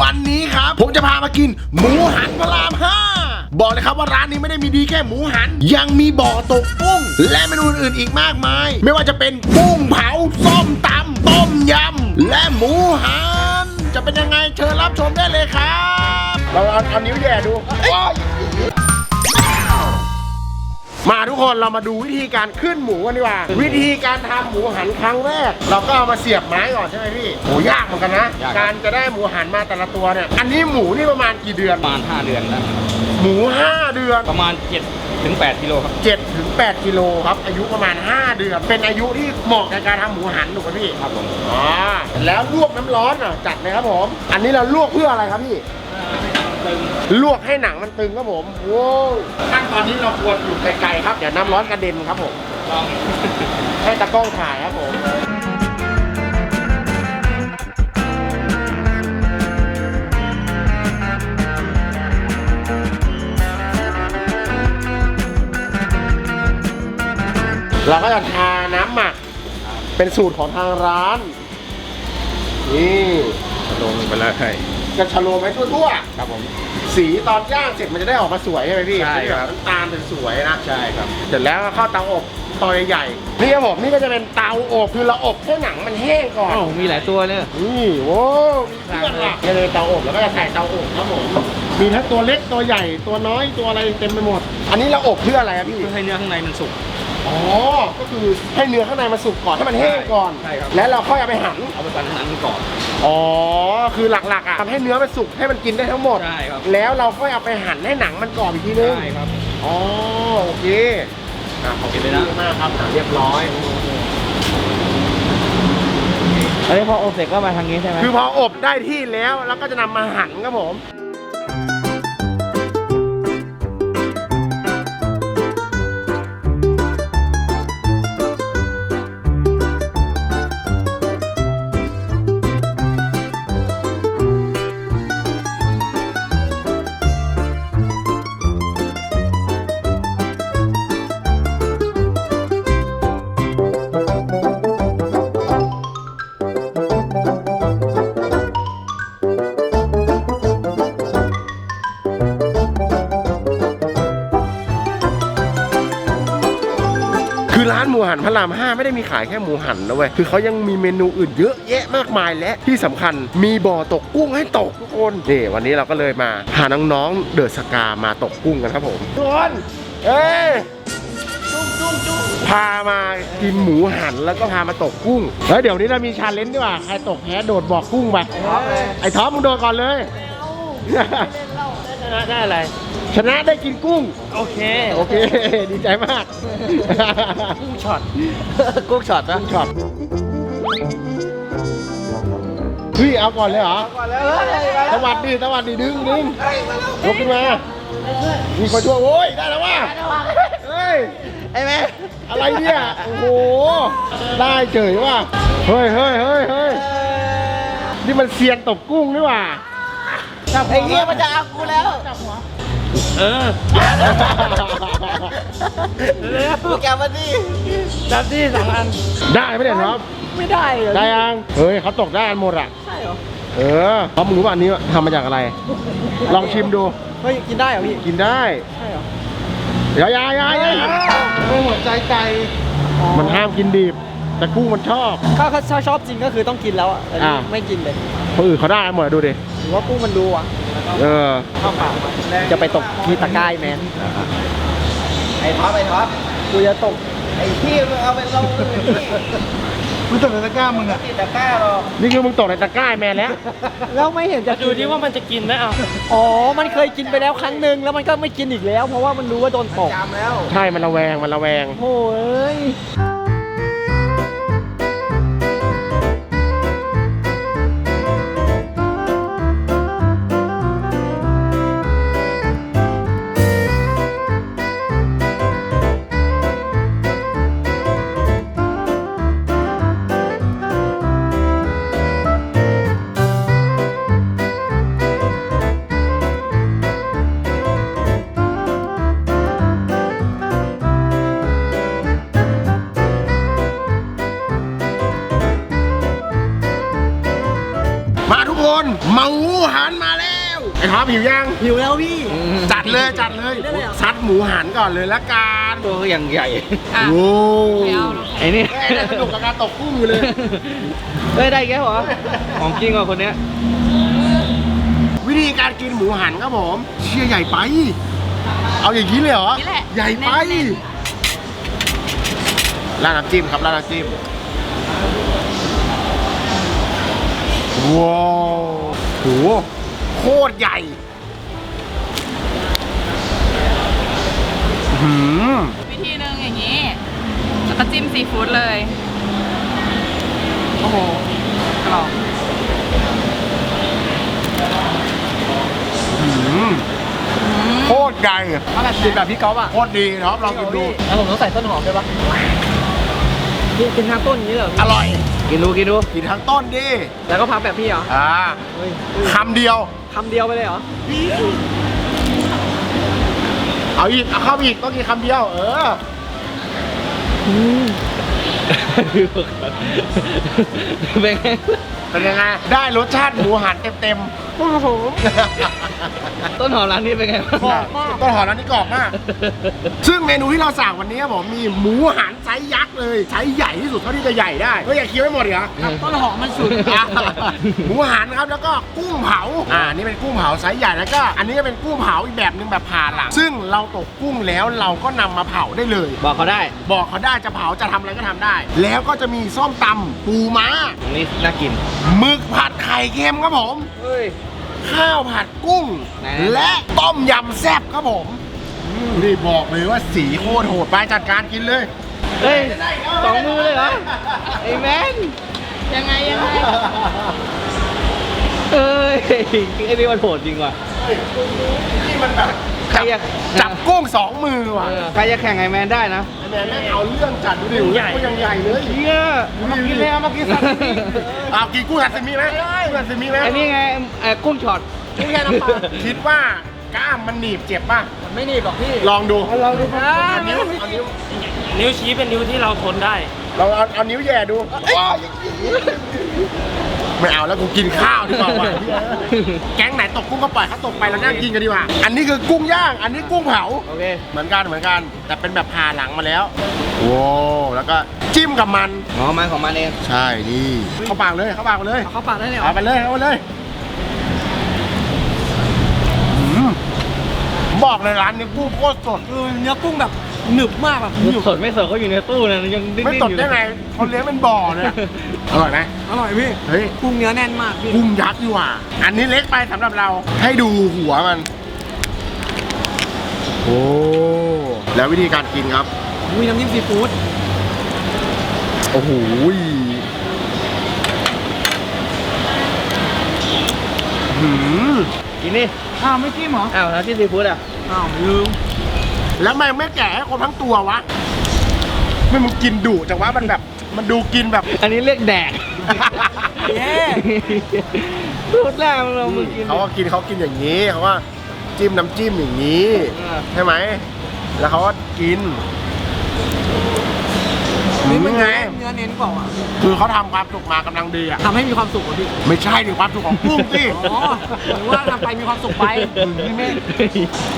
วันนี้ครับผมจะพามากิน หมูหันพระรามห้าบอกเลยครับว่าร้านนี้ไม่ได้มีดีแค่หมูหัน ยังมีบ่อตกกุ้ง และเมนูอื่นๆอีกมากมาย ไม่ว่าจะเป็นกุ้งเผาส้มตำต้มยำ และหมูหัน จะเป็นยังไงเชิญรับชมได้เลยครับเราเอาเอานิ้วแย่ดูว้าย มาทุกคนเรามาดูวิธีการขึ้นหมูกันดีกว่า วิธีการทำหมูหันครั้งแรก เราก็เอามาเสียบไม้ก่อนใช่ไหมพี่โหยากเหมือนกันนะ ยากครับ การจะได้หมูหันมาแต่ละตัวเนี่ย อันนี้หมูนี่ประมาณกี่เดือน ประมาณ 5 เดือนนะหมู 5 เดือน ประมาณ7ถึง8กิโลครับ7ถึง8กิโลครับ อายุประมาณ 5 เดือน เป็นอายุที่เหมาะในการทำหมูหันถูกไหมพี่ครับผมอ๋อแล้วลวกน้ำร้อนอะจัดเลยครับผม อันนี้เราลวกเพื่ออะไรครับพี่ ลวกให้หนังมันตึงครับผมโว้วขั้นตอนนี้เราควรอยู่ไกลๆครับ เดี๋ยวน้ำร้อนกระเด็นครับผมลองให้ตากล้องถ่ายครับผมเราก็จะทาน้ำหมัก เป็นสูตรของทางร้าน นี่ ลงไปแล้วใช่จะชะโลมให้ทั่วครับผมๆ สีตอนย่างเสร็จมันจะได้ออกมาสวยใช่ไหมพี่ใช่ครับน้ำตาลเป็นสวยนะ ใช่ครับ เสร็จแล้วก็เข้าเตาอบเตาใหญ่ๆนี่ครับผมนี่ก็จะเป็นเตาอบคือเราอบให้หนังมันแห้งก่อน อ้าวมีหลายตัวเนี่ย นี่โว้วมีเครื่องอะนี่เลยเตาอบแล้วก็จะใส่เตาอบครับผมมีทั้งตัวเล็กตัวใหญ่ตัวน้อยตัวอะไรเต็มไปหมด อันนี้เราอบเพื่ออะไรครับพี่ เพื่อให้เนื้อข้างในมันสุก อ๋อ ก็คือให้เนื้อข้างในมันสุกก่อนให้มันแห้งก่อน ใช่ครับ แล้วเราค่อยเอาไปหั่นเอาไปปั่นข้างนั้นก่อนอ๋อ คือหลักๆอะทำให้เนื้อมันสุกให้มันกินได้ทั้งหมด ใช่ครับ แล้วเราค่อยเอาไปหั่นให้หนังมันกรอบอีกทีนึง ใช่ครับ อ๋อโอเคอะขอบคุณเห็นเลยนะมากครับอะเรียบร้อย อันนี้พออบเสร็จก็มาทางนี้ใช่ไหม คือพออบได้ที่แล้วแล้วก็จะนำมาหั่นครับผม ร้านหมูหันพระรามห้าไม่ได้มีขายแค่หมูหันนะเว้ยคือเขายังมีเมนูอื่นเยอะแยะมากมายและที่สำคัญมีบ่อตกกุ้งให้ตกทุกคนนี่วันนี้เราก็เลยมาพาน้องๆเดอะสกามาตกกุ้งกันครับผมทุกคนเอ้ยพามากินหมูหันแล้วก็พามาตกกุ้งแล้วเดี๋ยวนี้เรามีชาเลนจ์ดีกว่าใครตกแพ้โดดบอกกุ้งไปไอ้ท็อปมึงโดดก่อนเลยช นะได้อะไร ชนะได้กินกุ้ง โอเคโอเค ดีใจมาก กุ้งช็อต กุ้งช็อตนะช็อตเฮ้ยเอาก่อนเลยเหรอก่อนแล้วสวัสดีสวัสดีดึงดึงยกขึ้นมา มีคนช่วยโอ้ยได้แล้วว่ะเฮ้ยไอ้แม่อะไรเนี่ย โอ้โห ได้เฉยว่ะ เฮ้ยเฮ้ยเฮ้ยเฮ้ยนี่มันเซียนตบกุ้งนี่หว่า ไอ้เหี้ยมันจะเอากูแล้วเออกูแกมาดิจับที่สองอัน ได้ไหมเนี่ยครับ ไม่ได้เหรอได้ยัง เฮ้ยเขาตกได้กันหมดอะ ใช่เหรอ เออเขามึงรู้ว่าอันนี้ทำมาจากอะไร ลองชิมดู เฮ้ยกินได้เหรอพี่ กินได้ ใช่เหรอเดี๋ยวยายยายยายไม่หัวใจไก่มันห้ามกินดิบ แต่กุ้งมันชอบ ถ้าถ้าชอบจริงก็คือต้องกินแล้วอะแต่นี่อ่าไม่กินเลย คนอื่นเขาได้หมดดูดิหรือว่ากุ้งมันดูอะเออเข้าปากจะไปตกที่ตะกร้ายแมนไอ้ท็อปไอ้ท็อปกูจะตกไอ้พี่มึงเอาไปลงเลยพี่กูตกในตะกร้ามึงอะติดตะกร้าหรอกนี่คือมึงตกในตะกร้าแมนแล้ว แล้วไม่เห็นจะดูดิว่ามันจะกินไหมอะอ๋อ มันเคยกินไปแล้วครั้งหนึ่งแล้วมันก็ไม่กินอีกแล้ว เพราะว่ามันรู้ว่าโดนตกจำแล้ว ใช่ มันระแวง มันระแวงโอ้ย เลยจัดเลยได้เลยเหรอซัดหมูหันก่อนเลยละกันตัวก็ยังใหญ่อะโว้ไม่เอาหรอกไอ้นี่เอ้ยน่าสนุกกับการตกกุ้งอยู่เลยเฮ้ยได้แกเหรอของจริงเหรอคนเนี้ยวิธีการกินหมูหันครับผมเชี่ยใหญ่ไป เอาอย่างนี้เลยเหรอนี่แหละใหญ่ไปแน่นราดน้ำจิ้มครับราดน้ำจิ้มว้าวโหโคตรใหญ่ อื้อหืมวิธีหนึ่งอย่างนี้แล้วก็จิ้มซีฟู้ดเลย โอ้โหกรอบโคตรใหญ่เอาแบบกินไหแบนบพี่ก๊อฟอะโคตรดีนะครับลองกินดูแล้วผมต้องใส่ต้นหอมด้วยปะกินกินทางต้นอย่างนี้เหรออร่อย กินดูกินดูกินทั้งต้นดิแล้วก็พับแบบพี่เหรออ่าเฮ้ยคำเดียวคำเดียวไปเลยเหรอ เอาอีก เอาเข้าไปอีกต้องกินคำเดียว เออเป็นไง เป็นยังไง ได้รสชาติหมูหันเต็ม โอ้โหๆต้นหอมร้านนี้เป็นไงบ้าง กรอบมากต้นหอมร้านนี้กรอบมาก ซึ่งเมนูที่เราสั่งวันนี้ครับผมมีหมูหันไซส์ยักษ์เลยไซส์ใหญ่ที่สุดเท่าที่จะใหญ่ได้ก็อยากเคี้ยวไม่หมดเหรอ ครับต้นหอมมันสุดอะหมูหันครับแล้วก็กุ้งเผา อ่า นี่เป็นกุ้งเผาไซส์ใหญ่แล้วก็ อันนี้ก็เป็นกุ้งเผาอีกแบบหนึงแบบผ่าหลัง ซึ่งเราตกกุ้งแล้วเราก็นำมาเผาได้เลย บอกเขาได้บอกเขาได้จะเผาจะทำอะไรก็ทำได้ แล้วก็จะมีส้มตำปูม้า ตรงนี้น่ากินหมึกผัดไข่เค็มครับผม เฮ้ย ข้าวผัดกุ้งไหนและต้มยำแซ่บครับผมนี่บอกเลยว่าสีโคตรโหดไปจัดการกินเลย เฮ้ยสองมือเลยเหรอ ไอ้แมนยังไงยังไงเอ้ยไอ้นี่มันโหดจริงว่ะนี่มันแบบ ใครอยากจับกุ้งสองมือว่ะเออใครจะแข่งไอ้แมนได้นะไอ้แมนแม่งเอาเรื่องจัดดูดิใหญ่กุ้งยังใหญ่เลยเฮียมากินเลยมากินซาซิมิเอากินกุ้งซาซิมิไหมกุ้งซาซิมิไหมไอ้นี่ไงไอ้กุ้งช็อตกุ้งแช่น้ำปลาคิดว่ากล้ามมันหนีบเจ็บป่ะมันไม่หนีบหรอกพี่ ลองดูลองดูครับเอานิ้วเอานิ้วนิ้วชี้เป็นนิ้วที่เราทนได้ เราเอาเอานิ้วแย่ดู ไม่เอาแล้วกูกินข้าวดีกว่าว่ะแก๊งไหนตกกุ้งก็ปล่อยเขาตกไปแล้วนั่งกินกันดีกว่า อันนี้คือกุ้งย่าง อันนี้กุ้งเผา โอเค เหมือนกันเหมือนกัน แต่เป็นแบบผ่าหลังมาแล้วโว้แล้วก็จิ้มกับมัน อ๋อ มันของมันเอง ใช่นี่เข้าปากเลยเข้าปากเลย เอาเข้าปากได้เลยเหรอเอาไปเลยเอาไปเลยอืมผมบอกเลยร้านนี้กุ้งโคตรสด เออเนื้อกุ้งแบบ หนึบมากแบบหนึบสดไม่สดเขาอยู่ในตู้นะยังดิ้นๆไม่สดอยู่ได้ไงเขาเลี้ยงเป็นบ่อเลยอะอร่อยไหมอร่อยพี่เฮ้ยกุ้งเนื้อแน่นมากพี่กุ้งยักษ์ดีกว่า อันนี้เล็กไปสำหรับเราให้ดูหัวมัน โอ้แล้ววิธีการกินครับมีน้ำจิ้มซีฟู้ดโอ้โหยหืมกินนี่อ้าวไม่จิ้มเหรออ้าวแล้วที่ซีฟู้ดอะอ้าวลืม แล้วทำไมไม่แกะให้คนทั้งตัววะไม่มึงกินดุจังวะมันแบบ มันดูกินแบบ อันนี้เรียกแดกเย้พูดแล้วเรามึงกินเขาก็กินเขากินอย่างนี้เขาว่าจิ้มน้ำจิ้มอย่างนี้ เออใช่ไหม แล้วเขาก็กิน นี่มันนี่ไง เนื้อเน้นกว่าอะคือเขาทำความสุกมากำลังดีอะ ทำให้มีความสุขอะพี่ไม่ใช่ดิความสุขของกุ้งสิอ๋อหรือว่าทำไปมีความสุขไปพี่เมฆ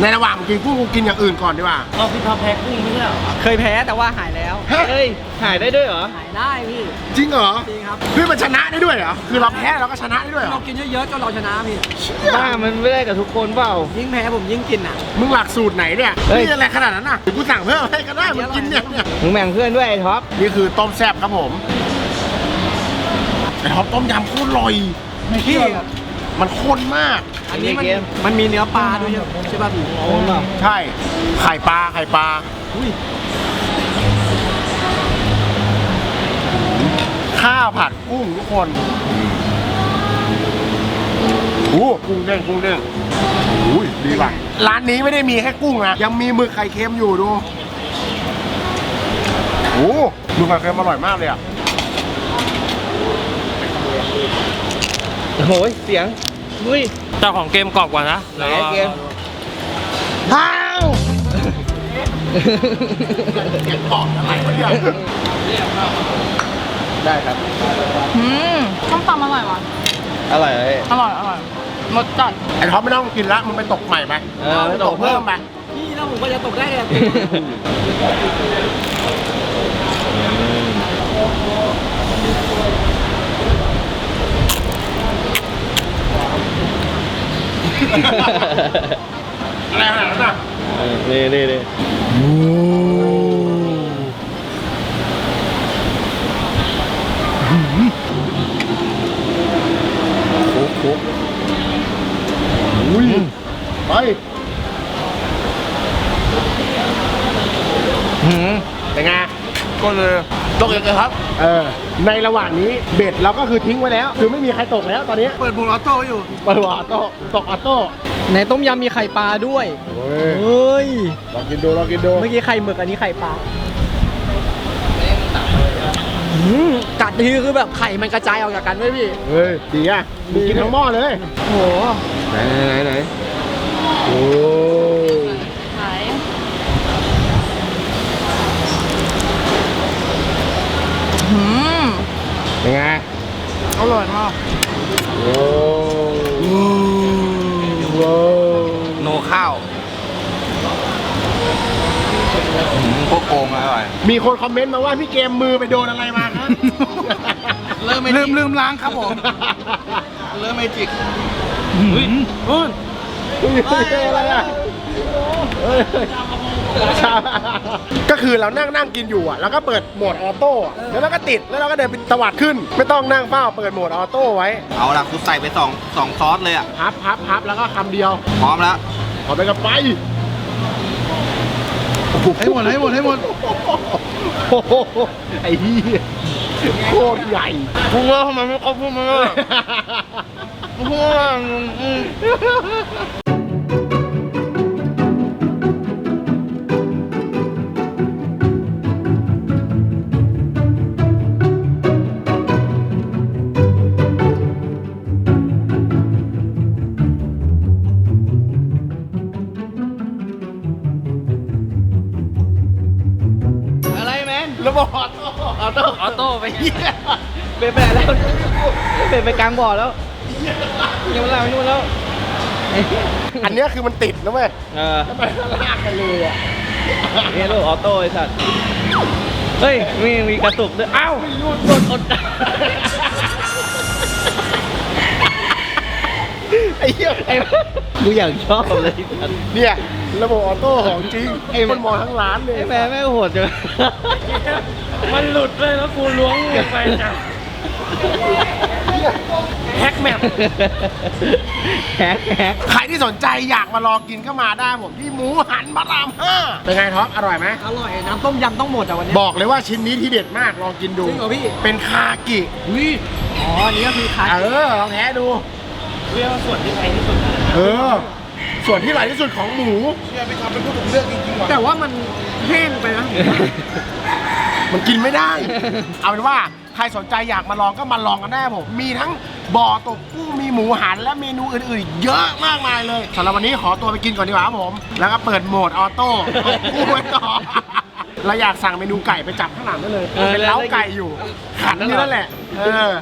ในระหว่างกินกุ้งกูกินอย่างอื่นก่อนดีกว่า เราพี่ท็อปแพ้กุ้งไม่ใช่เหรอเคยแพ้แต่ว่าหายแล้วเฮ้ยถ่ายได้ด้วยเหรอ หายได้พี่จริงเหรอจริงครับเฮ้ยมันชนะได้ด้วยเหรอ คือเราแพ้เราก็ชนะได้ด้วยเหรเราอกินเยอะๆจนเราชนะพี่เชี่ยบ้ามันไม่ได้กับทุกคนเปล่า ยิ่งแพ้ผมยิ่งกินอะมึงหลักสูตรไหนเนี่ยเฮ้ย นี่อะไรขนาดนั้นน่ะเดี๋ยวกูสั่งเพิ่มให้ก็ได้มึงกินเนี่ยเนี่ย มึงแบ่งเพื่อนด้วยไอ้ท็อปนี่คือต้มแซ่บครับผมไอ้ท็อปต้มยำโคตรอร่อยพี่มันข้นมาก อันนี้มันมันมีเนื้อปลาด้วยใช่ป่ะพี่โอ้เปล่าใช่ ไข่ปลาไข่ปลาอุ้ยข้าวผัดกุ้งทุกคนโอ้กุ้งเด้งกุ้งเด้งโอ้ยดีว่ะร้านนี้ไม่ได้มีแค่กุ้งนะยังมีหมึกไข่เค็มอยู่ดูโอ้ หมึกไข่เค็มอร่อยมากเลยอะโอ้โหเสียงอุ้ยเจ้าของเกมกรอบกว่านะไหนเกมฮ้าวเก็บของอะไรวะเนี่ยได้ครับอืมส้มตำอร่อยว่ะอร่อยเลยอร่อยอร่อยหมดจัดไอ้ท็อปไม่ต้องกินละมึงไปตกใหม่ไปเออไปตกเพิ่มไปพี่แล้วผมก็จะตกได้เลย อะไรขนาดนั้นอะเออนี่นี่นี่โอ้โหอุ้ยไปหืมเป็นไงก็เลย ตกอีกเลยครับ เออในระหว่างนี้เบ็ดเราก็คือทิ้งไว้แล้ว คือไม่มีใครตกแล้วตอนนี้เปิดบูลออโต้อยู่เปิดออโต้ตกออโต้ในต้มยำมีไข่ปลาด้วยเฮ้ยเฮ้ย ลองกินดูลองกินดูเมื่อกี้ไข่หมึกอันนี้ไข่ปลาอืมกัดทีคือแบบไข่มันกระจายออกจากกันด้วยพี่ เฮ้ยดีอะมึงกินทั้งหม้อเลย โอ้โหไหนไหนไหนไหนโอ้ ขาย หืมเป็นไงอร่อยมากโอ้โหโนข้าวพวกโกงอร่อย มีคนคอมเมนต์มาว่าพี่เกมมือไปโดนอะไรมาครับ เริ่มลืมลืมล้างครับผม เริ่มไม่จิกเฮ้ยนู่นเฮ้ยอะไรอะเฮ้ย ก็คือเรานั่งนั่งกินอยู่อะแล้วก็เปิดโหมดออโต้อะแล้วเราก็ติดแล้วเราก็เดินไปตวัดขึ้น ไม่ต้องนั่งเฝ้าเปิดโหมดออโต้ไว้เอาละกูใส่ไปสองสองซอสเลยอะ พับพับพับแล้วก็คำเดียว พร้อมแล้ว ขอไปกับไปให้หมดให้หมดให้หมด โอ้โหไอ้เหี้ยโคตรใหญ่พูดว่าทำไมไม่เขาพูดมาเลยพูดว่า ไปเหี้ยเป็นไปไหนแล้วเป็นไปกลางบ่อแล้วยังไม่ลาไม่นู่นแล้วอันเนี้ยคือมันติดนะเว้ยเออทำไมลากกันเลยอะนี่ลูกออโต้ไอ้สัตว์เฮ้ยมีมีกระตุกด้วยอ้าวรูดโดนอดไอ้เหี้ยไอ้กูอย่างชอบเลยเนี่ย ระบบออโต้ของจริงไอ้คนมองทั้งร้านเลยไอ้แม่แม่งโหดจังมันหลุดเลยแล้วกูล้วงลงไปจับแฮกแมปแฮกแฮกใครที่สนใจอยากมาลองกินก็มาได้ผมที่หมูหันพระรามห้าเป็นไงท็อปอร่อยไหมอร่อยน้ำต้มยำต้องหมดอะวันนี้ บอกเลยว่าชิ้นนี้ที่เด็ดมากลองกินดูจริงเหรอพี่ เป็นคากิอุ้ยอ๋ออันนี้ก็คือคัสเออลองแท้ดูเรียกว่าส่วนที่แพงที่สุดเออ ส่วนที่อร่อยที่สุดของหมูแต่ว่ามันแห้งไปนะ มันกินไม่ได้ เอาเป็นว่าใครสนใจอยากมาลองก็มาลองกันได้ผม มีทั้งบ่อตกกุ้งมีหมูหันและเมนูอื่นๆอีกเยอะมากมายเลยสำหรับวันนี้ขอตัวไปกินก่อนดีกว่าครับผม แล้วก็เปิดโหมดออโต้ตกกุ้งไว้ต่อเราอยากสั่งเมนูไก่ไปจับข้างหลังได้เลยเป็นเล้าไก่อยู่ขันนี่นั่นแหละ เออ